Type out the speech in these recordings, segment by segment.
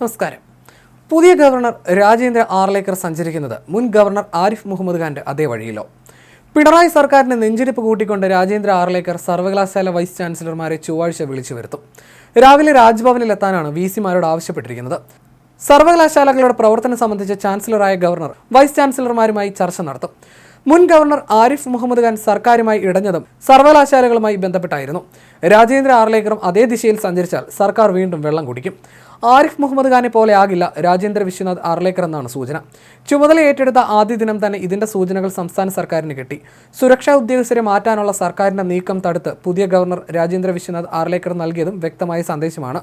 നമസ്കാരം. പുതിയ ഗവർണർ രാജേന്ദ്ര ആർലേക്കർ സഞ്ചരിക്കുന്നത് മുൻ ഗവർണർ ആരിഫ് മുഹമ്മദ് ഖാന്റെ അതേ വഴിയിലോ. പിണറായി സർക്കാരിന് നെഞ്ചിരിപ്പ് കൂട്ടിക്കൊണ്ട് രാജേന്ദ്ര ആർലേക്കർ സർവകലാശാല വൈസ് ചാൻസലർമാരെ ചൊവ്വാഴ്ച വിളിച്ചു വരുത്തും. രാവിലെ രാജ്ഭവനിലെത്താനാണ് വി സിമാരോട് ആവശ്യപ്പെട്ടിരിക്കുന്നത്. സർവകലാശാലകളുടെ പ്രവർത്തനം സംബന്ധിച്ച് ചാൻസലറായ ഗവർണർ വൈസ് ചാൻസലർമാരുമായി ചർച്ച നടത്തും. മുൻ ഗവർണർ ആരിഫ് മുഹമ്മദ് ഖാൻ സർക്കാരുമായി ഇടഞ്ഞതും സർവകലാശാലകളുമായി ബന്ധപ്പെട്ടായിരുന്നു. രാജേന്ദ്ര ആർലേക്കറും അതേ ദിശയിൽ സഞ്ചരിച്ചാൽ സർക്കാർ വീണ്ടും വെള്ളം കുടിക്കും. ആരിഫ് മുഹമ്മദ് ഖാനെ പോലെ ആകില്ല രാജേന്ദ്ര വിശ്വനാഥ് ആർലേക്കർ എന്നാണ് സൂചന. ചുമതല ഏറ്റെടുത്ത ആദ്യ ദിനം തന്നെ ഇതിന്റെ സൂചനകൾ സംസ്ഥാന സർക്കാരിന് കിട്ടി. സുരക്ഷാ ഉദ്യോഗസ്ഥരെ മാറ്റാനുള്ള സർക്കാരിന്റെ നീക്കം തടുത്ത് പുതിയ ഗവർണർ രാജേന്ദ്ര വിശ്വനാഥ് ആർലേക്കർ നൽകിയതും വ്യക്തമായ സന്ദേശമാണ്.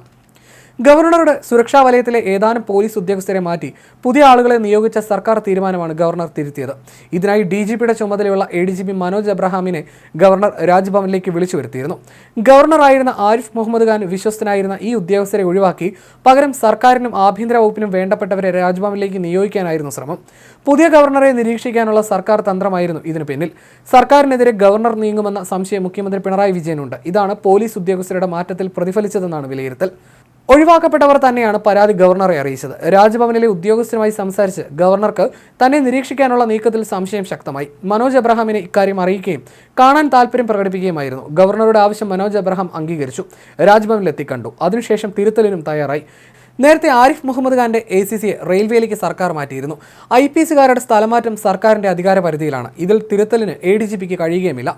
ഗവർണറുടെ സുരക്ഷാ വലയത്തിലെ ഏതാനും പോലീസ് ഉദ്യോഗസ്ഥരെ മാറ്റി പുതിയ ആളുകളെ നിയോഗിച്ച സർക്കാർ തീരുമാനമാണ് ഗവർണർ തിരുത്തിയത്. ഇതിനായി ഡി ജി പിയുടെ ചുമതലയുള്ള A D G P Manoj അബ്രഹാമിനെ ഗവർണർ രാജ്ഭവനിലേക്ക് വിളിച്ചു വരുത്തിയിരുന്നു. ഗവർണറായിരുന്ന ആരിഫ് മുഹമ്മദ് ഖാൻ വിശ്വസ്തനായിരുന്ന ഈ ഉദ്യോഗസ്ഥരെ ഒഴിവാക്കി പകരം സർക്കാരിനും ആഭ്യന്തര വകുപ്പിനും വേണ്ടപ്പെട്ടവരെ രാജ്ഭവനിലേക്ക് നിയോഗിക്കാനായിരുന്നു ശ്രമം. പുതിയ ഗവർണറെ നിരീക്ഷിക്കാനുള്ള സർക്കാർ തന്ത്രമായിരുന്നു ഇതിനു പിന്നിൽ. സർക്കാരിനെതിരെ ഗവർണർ നീങ്ങുമെന്ന സംശയം മുഖ്യമന്ത്രി പിണറായി വിജയനുണ്ട്. ഇതാണ് പോലീസ് ഉദ്യോഗസ്ഥരുടെ മാറ്റത്തിൽ പ്രതിഫലിച്ചതെന്നാണ് വിലയിരുത്തൽ. ഒഴിവാക്കപ്പെട്ടവർ തന്നെയാണ് പരാതി ഗവർണറെ അറിയിച്ചത്. രാജ്ഭവനിലെ ഉദ്യോഗസ്ഥരുമായി സംസാരിച്ച് ഗവർണർക്ക് തന്നെ നിരീക്ഷിക്കാനുള്ള നീക്കത്തിൽ സംശയം ശക്തമായി. മനോജ് അബ്രഹാമിനെ ഇക്കാര്യം അറിയിക്കുകയും കാണാൻ താല്പര്യം പ്രകടിപ്പിക്കുകയുമായിരുന്നു. ഗവർണറുടെ ആവശ്യം മനോജ് അബ്രഹാം അംഗീകരിച്ചു. രാജ്ഭവനിലെത്തി കണ്ടു അതിനുശേഷം തിരുത്തലിനും തയ്യാറായി. നേരത്തെ ആരിഫ് മുഹമ്മദ് ഖാന്റെ എ സി സിയെ റെയിൽവേയിലേക്ക് സർക്കാർ മാറ്റിയിരുന്നു. ഐ പി എസുകാരുടെ സ്ഥലമാറ്റം സർക്കാരിന്റെ അധികാര പരിധിയിലാണ് ഇതിൽ തിരുത്തലിന് എ ഡി ജി പിക്ക് കഴിയുകയുമില്ല.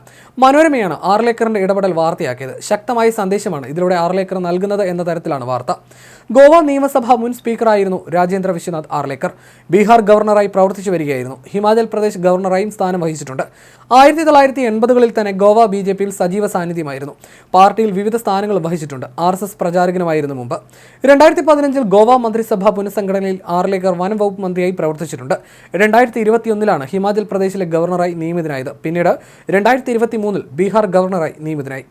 മനോരമയാണ് ആർലേക്കറിന്റെ ഇടപെടൽ വാർത്തയാക്കിയത്. ശക്തമായ സന്ദേശമാണ് ഇതിലൂടെ ആർലേക്കർ നൽകുന്നത് എന്ന തരത്തിലാണ് വാർത്ത. ഗോവ നിയമസഭ മുൻ സ്പീക്കറായിരുന്നു രാജേന്ദ്ര വിശ്വനാഥ് ആർലേക്കർ. ബീഹാർ ഗവർണറായി പ്രവർത്തിച്ചു വരികയായിരുന്നു. ഹിമാചൽ പ്രദേശ് ഗവർണറായും സ്ഥാനം വഹിച്ചിട്ടുണ്ട്. ആയിരത്തി തൊള്ളായിരത്തി എൺപതുകളിൽ തന്നെ ഗോവ ബി ജെ പിയിൽ സജീവ സാന്നിധ്യമായിരുന്നു. പാർട്ടിയിൽ വിവിധ സ്ഥാനങ്ങൾ വഹിച്ചിട്ടുണ്ട്. ആർ എസ് എസ് പ്രചാരകനുമായിരുന്നു മുമ്പ്. രണ്ടായിരത്തി പതിനഞ്ചിൽ ഗോവ മന്ത്രിസഭാ പുനഃസംഘടനയിൽ ആർലേക്കർ വനം വകുപ്പ് മന്ത്രിയായി പ്രവർത്തിച്ചിട്ടുണ്ട്. രണ്ടായിരത്തി ഇരുപത്തിയൊന്നിലാണ് ഹിമാചൽ പ്രദേശിലെ ഗവർണറായി നിയമിതനായത്. പിന്നീട് രണ്ടായിരത്തി ഇരുപത്തി മൂന്നിൽ ബീഹാർ ഗവർണറായി നിയമിതനായി.